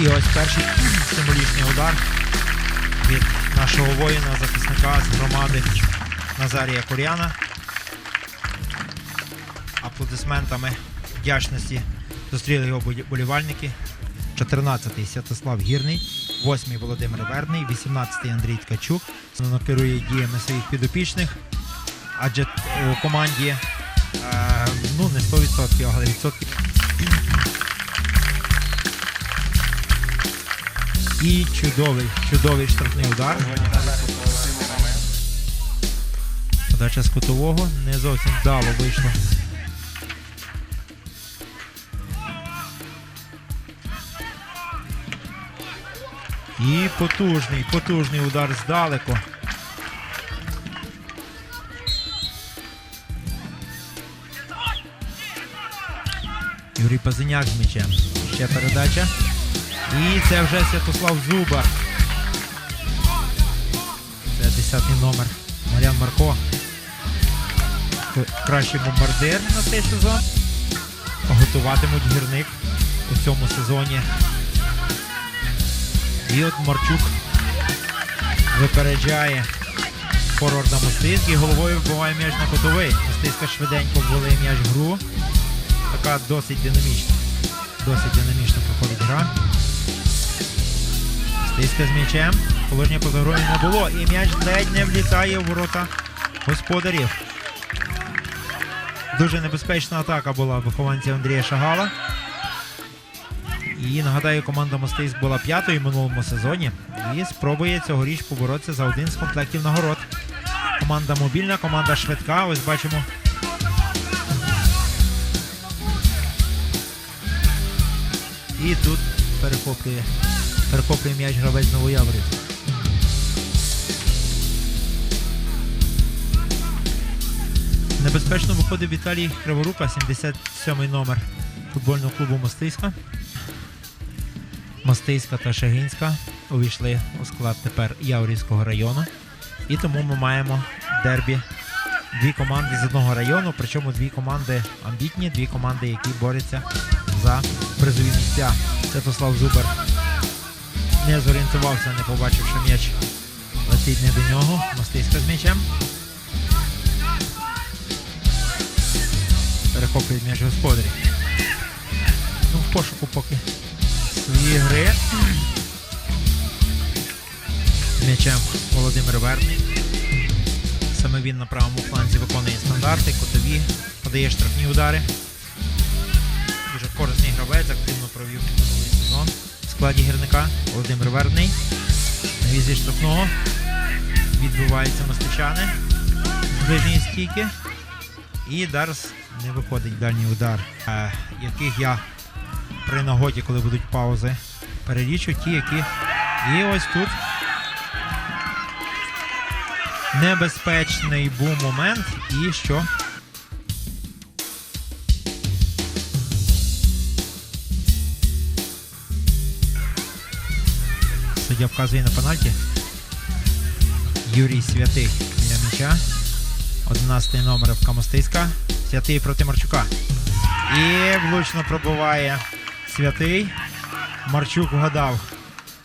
І ось перший символічний удар від нашого воїна, захисника з громади Назарія Кур'яна. Аплодисментами вдячності зустріли його болівальники. 14-й Святослав Гірний, 8-й Володимир Верний, 18-й Андрій Ткачук. Воно керує діями своїх підопічних, адже у команді е, ну не 100%, але відсотків. І чудовий, чудовий штрафний удар. Подача з кутового не зовсім вдало вийшло. І потужний, потужний удар здалеку. Юрій Пазиняк з м'ячем. Ще передача. І це вже Святослав Зуба. Це 10-й номер. Мар'ян Марко. Кращий бомбардир на цей сезон. Готуватимуть гірник у цьому сезоні. І от Марчук випереджає форварда Мостиський. Головою вбиває м'яч на котовий. Мостиська швиденько ввели м'яч в гру. Така досить динамічна. Досить динамічно проходить гра. Стиска з м'ячем. Положення поза грою не було. І м'яч ледь не влітає в ворота господарів. Дуже небезпечна атака була вихованців Андрія Шагала. І нагадаю, команда Мостиськ була п'ятою в минулому сезоні і спробує цьогоріч поборотися за один з комплектів нагород. Команда мобільна, команда швидка. Ось бачимо. І тут перехоплює, перехоплює м'яч гравець Новояворів. Небезпечно виходить Віталій Криворука, 77-й номер футбольного клубу Мостиська. Мостиська та Шагинська увійшли у склад тепер Яворівського району. І тому ми маємо дербі дві команди з одного району, причому дві команди амбітні, дві команди, які борються за призові місця. Святослав Зубер не зорієнтувався, не побачив, що м'яч летить не до нього. Мостиська з м'ячем. Перехоплює м'яч господарі. Ну, в пошуку поки свої гри. М'ячем Володимир Верний. Саме він на правому фланзі виконує стандарти, котові, подає штрафні удари. Дуже корисний гравець, активно складі гірника Володимир Верний. На візі штрафного відбиваються мостичани з ближньої стійки. І зараз не виходить дальній удар, е, яких я при нагоді, коли будуть паузи, перелічу ті, які. І ось тут небезпечний був момент. І що? Суддя вказує на пенальті. Юрій Святий біля м'яча. 11 номер в Камостиська. Святий проти Марчука. І влучно пробиває Святий. Марчук вгадав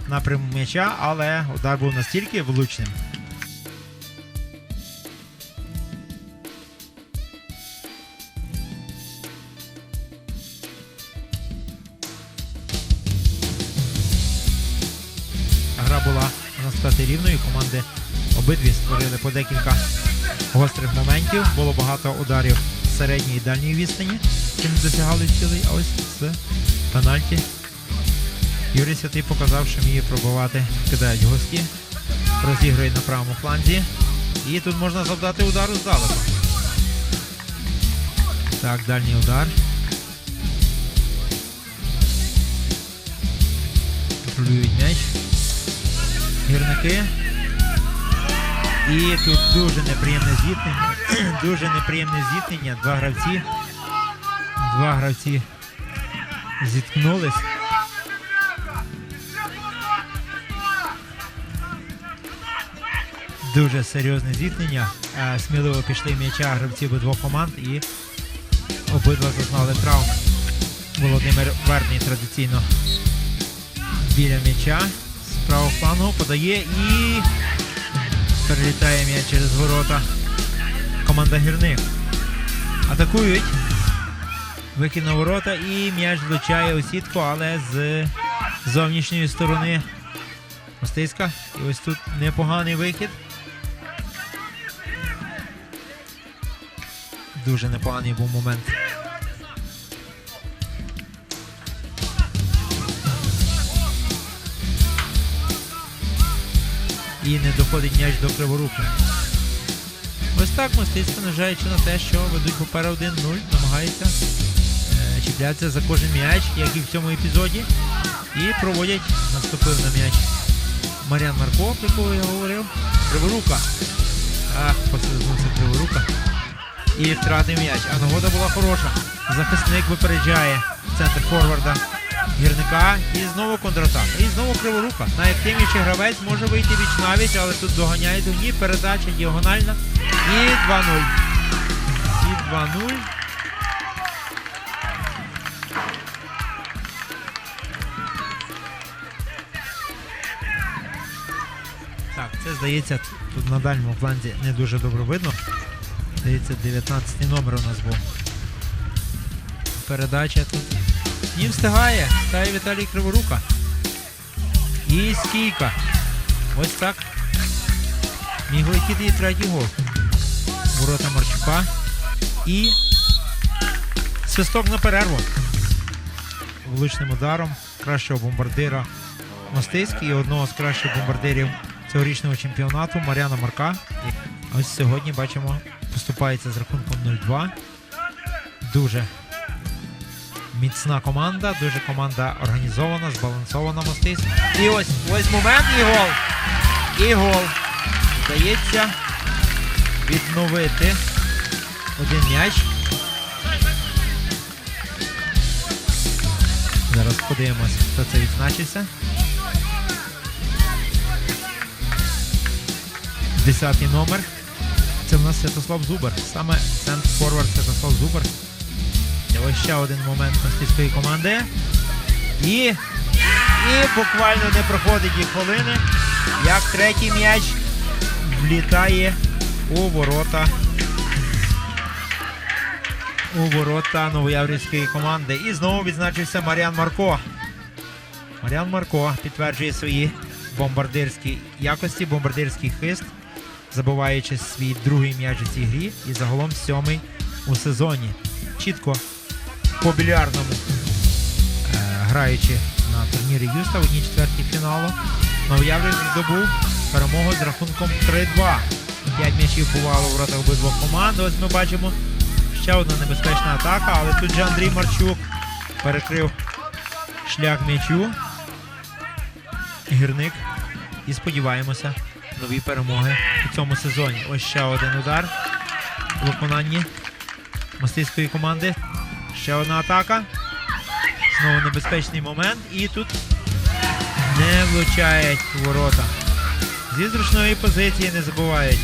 напряму м'яча, але удар був настільки влучним. Сказати, рівною. Команди обидві створили по декілька гострих моментів. Було багато ударів з середньої і дальньої відстані, не досягали цілей. А ось з пенальті. Юрій Святий показав, що вміє пробувати, кидають гості, розігрує на правому фланзі. І тут можна завдати удару здалеку. Так, дальній удар. Контролюють м'яч. Гірники. І тут дуже неприємне зіткнення. дуже неприємне зіткнення. Два гравці. Два гравці зіткнулись. Дуже серйозне зіткнення. Сміливо пішли м'яча гравців обидвох команд і обидва зазнали травм. Володимир Верний традиційно біля м'яча правого флангу подає і перелітає м'яч через ворота. Команда гірник. Атакують. Викид на ворота і м'яч влучає у сітку, але з зовнішньої сторони Мостиська. І ось тут непоганий вихід. Дуже непоганий був момент. І не доходить м'яч до криворуки. Ось так мостицько, незважаючи на те, що ведуть попереду 1-0, намагаються е, чіплятися за кожен м'яч, як і в цьому епізоді. І проводять, наступив на м'яч Мар'ян Марко, про якого я говорив. Криворука. Ах, послизнувся криворука. І втратив м'яч. А нагода була хороша. Захисник випереджає центр форварда гірника. І знову контратака. І знову криворука. Найактивніший гравець може вийти віч навіть, але тут доганяє дуні. Передача діагональна. І 2-0. І 2-0. Так, це здається, тут на дальньому фланзі не дуже добре видно. Здається, 19 номер у нас був. Передача тут. Не встигає. Стає Віталій Криворука. І стійка. Ось так. Міг летіти і третій гол. Ворота Марчука. І свисток на перерву. Влучним ударом кращого бомбардира Мостиський і одного з кращих бомбардирів цьогорічного чемпіонату Мар'яна Марка. Ось сьогодні бачимо, поступається з рахунком 0-2. Дуже міцна команда, дуже команда організована, збалансована мостиська. І ось ось момент і гол. І гол. Вдається відновити один м'яч. Зараз подивимось, хто це відзначився. Десятий номер. Це в нас Святослав Зубар. Саме центр форвард Святослав Зубар. Ось ще один момент мостицької команди. І, і буквально не проходить і хвилини, як третій м'яч влітає у ворота. У ворота новояврівської команди. І знову відзначився Мар'ян Марко. Мар'ян Марко підтверджує свої бомбардирські якості, бомбардирський хист, забуваючи свій другий м'яч у цій грі і загалом сьомий у сезоні. Чітко по більярдному е, граючи на турнірі Юста в одній четвертій фіналу. Новояврівськ здобув перемогу з рахунком 3-2. П'ять м'ячів бувало в воротах обидвох команд. Ось ми бачимо ще одна небезпечна атака, але тут же Андрій Марчук перекрив шлях м'ячу. Гірник. І сподіваємося нові перемоги у цьому сезоні. Ось ще один удар у виконанні мостицької команди. Ще одна атака. Знову небезпечний момент. І тут не влучають ворота. Зі зручної позиції не забувають.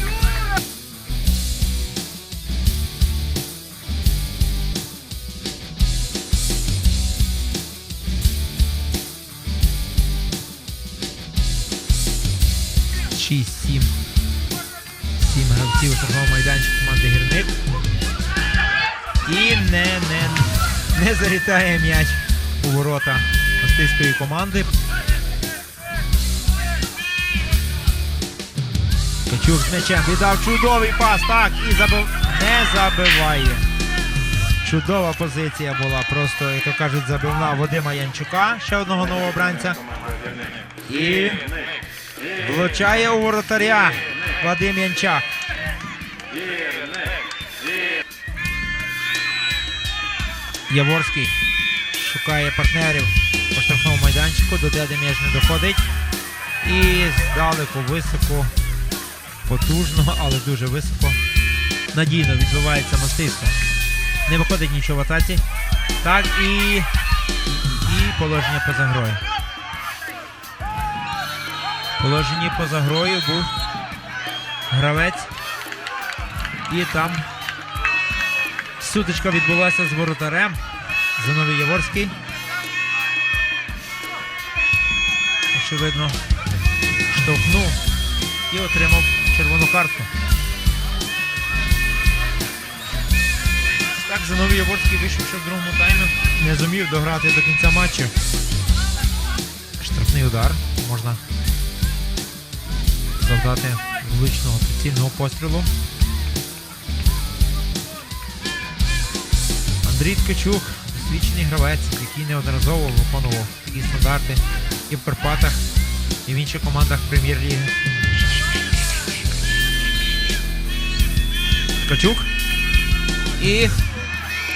Шість, сім. Сім гравців у штрафному майданчику команди гірник. І не, не, не залітає м'яч у ворота мостицької команди. Качук з м'ячем віддав чудовий пас. Так, і забив... не забиває. Чудова позиція була. Просто, як кажуть, забивна Вадима Янчука, ще одного новобранця. І влучає у воротаря Вадим Янчак. Яворський шукає партнерів по штрафному майданчику, до де м'яч не доходить. І здалеку високо, потужно, але дуже високо. Надійно відбивається мостицтво. Не виходить нічого в атаці. Так і, і положення поза грою. Положення поза грою був гравець. І там сутичка відбулася з воротарем. Зиновій Яворський. Очевидно, штовхнув і отримав червону картку. Так, Зиновій Яворський вийшов ще в другому таймі. Не зумів дограти до кінця матчу. Штрафний удар. Можна завдати влучного прицільного пострілу. Андрій Ткачук, досвідчений гравець, який неодноразово виконував такі стандарти і в Карпатах, і в інших командах прем'єр-ліги. Ткачук. І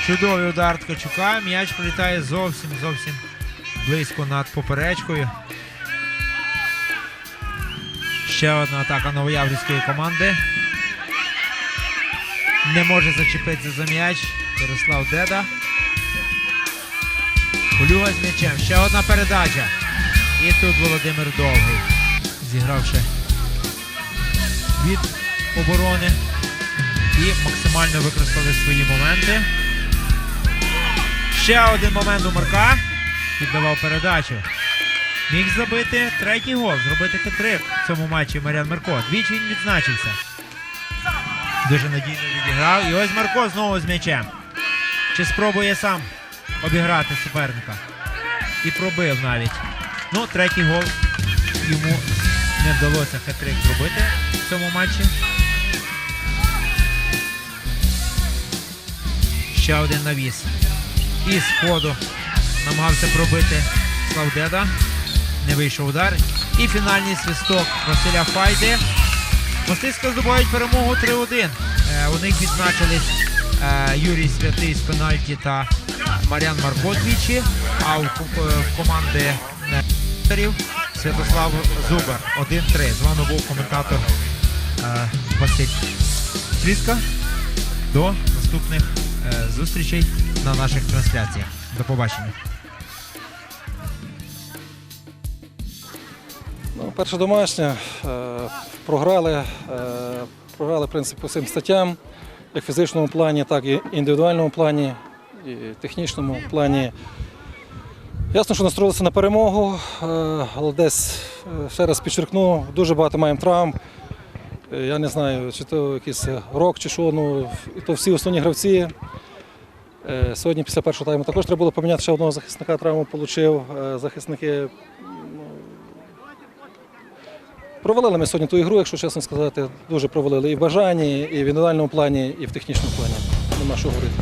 чудовий удар Ткачука. М'яч пролітає зовсім зовсім близько над поперечкою. Ще одна атака новояврівської команди. Не може зачепитися за м'яч. Ярослав Деда. Колюга з м'ячем. Ще одна передача. І тут Володимир Довгий. Зігравши від оборони. І максимально використали свої моменти. Ще один момент у Марка. Віддавав передачу. Міг забити третій гол, зробити хитрик в цьому матчі Мар'ян Марко. Двічі він відзначився. Дуже надійно відіграв. І ось Марко знову з м'ячем. Чи спробує сам обіграти суперника? І пробив навіть. Ну, третій гол йому не вдалося хитрик зробити в цьому матчі. Ще один навіс. І з ходу намагався пробити Славдеда. Не вийшов удар. І фінальний свисток Василя Файди. Мостиська здобувають перемогу 3-1. Е, у них відзначились е, Юрій Святий з пенальті та Мар'ян Марко двічі. А у, е, команди е, Святослав Зубер 1-3. З вами був коментатор е, Василь Тріска. До наступних е, зустрічей на наших трансляціях. До побачення. Ну, перше домашнє. Е, програли, е, програли в принципі, по всім статтям, як фізичному плані, так і індивідуальному плані, і технічному плані. Ясно, що настроїлися на перемогу, е, але десь, е, ще раз підчеркну, дуже багато маємо травм. Е, Я не знаю, чи то якийсь рок, чи що, ну, і то всі основні гравці. Сьогодні після першого тайму також треба було поміняти ще одного захисника, травму отримав. Захисники Провалили ми сьогодні ту ігру, якщо чесно сказати, дуже провалили і в бажанні, і в індивідуальному плані, і в технічному плані. Нема що говорити.